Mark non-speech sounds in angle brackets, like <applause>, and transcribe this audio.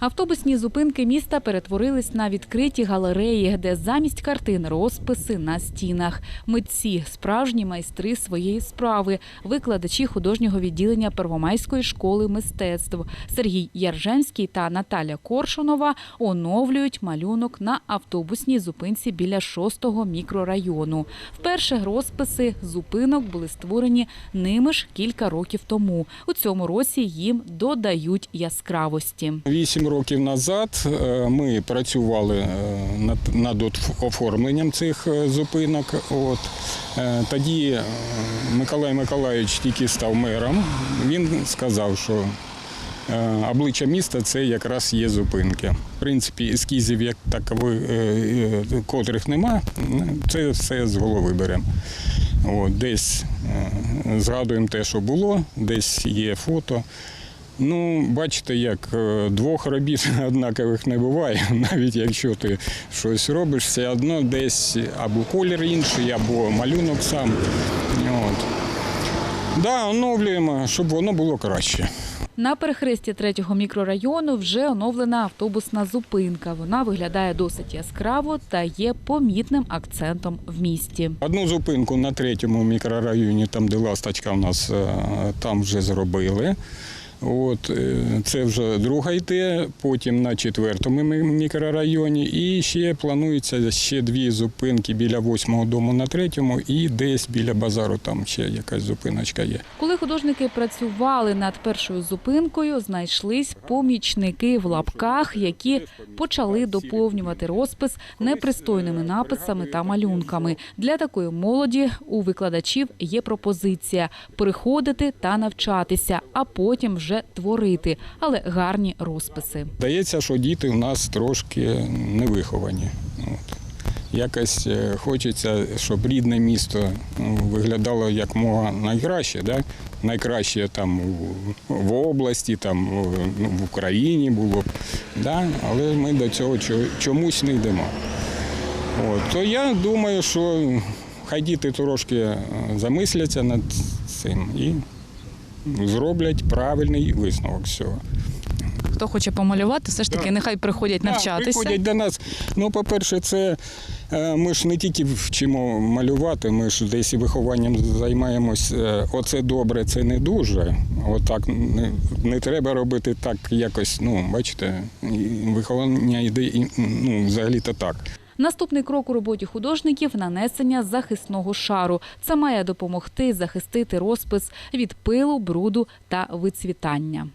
Автобусні зупинки міста перетворились на відкриті галереї, де замість картин розписи на стінах. Митці справжні майстри своєї справи, викладачі художнього відділення Первомайської школи мистецтв Сергій Ярженський та Наталя Коршунова оновлюють малюнок на автобусній зупинці біля 6-го мікрорайону. Вперше розписи зупинок були створені ними ж кілька років тому. У цьому році їм додають яскравості. Вісім років назад е, ми працювали е, над, оформленням цих е, зупинок. От. Тоді Миколай Миколаївич тільки став мером. Він сказав, що обличчя міста це якраз є зупинки. В принципі, ескізів як такових, котрих нема, це все з голови беремо. От, десь згадуємо те, що було, десь є фото. Ну, бачите, як е, двох робіт <laughs> однакових не буває. <laughs> Навіть якщо ти щось робиш, все одно десь або колір інший, або малюнок сам. От. Да, оновлюємо, щоб воно було краще. На перехресті третього мікрорайону вже оновлена автобусна зупинка. Вона виглядає досить яскраво та є помітним акцентом в місті. Одну зупинку на третьому мікрорайоні, там де ласточка у нас, е, там вже зробили. От, е, це вже друга йде, потім на четвертому мікрорайоні. І ще планується ще дві зупинки біля восьмого дому на третьому і десь біля базару там ще якась зупиночка є. Коли художники працювали над першою зупинкою, знайшлись помічники в лапках, які почали доповнювати розпис непристойними написами та малюнками. Для такої молоді у викладачів є пропозиція приходити та навчатися, а потім вже творити, але гарні розписи. Здається, що діти у нас трошки невиховані. От. Якось е, хочеться, щоб рідне місто ну, виглядало як мога найкраще, да? найкраще там в області, там ну, в Україні було б. Да? Але ми до цього чомусь не йдемо. От. То я думаю, що хай діти трошки е, замисляться над цим і зроблять правильний висновок з цього. Хто хоче помалювати, все ж таки Да. нехай приходять Так, приходять до нас. Ну, по-перше, це е, ми ж не тільки вчимо малювати, ми ж десь і вихованням займаємось. Е, Оце добре, це не дуже. Отак не, не треба робити так якось. Ну, бачите, виховання йде ну, взагалі-то так. Наступний крок у роботі художників нанесення захисного шару. Це має допомогти захистити розпис від пилу, бруду та вицвітання.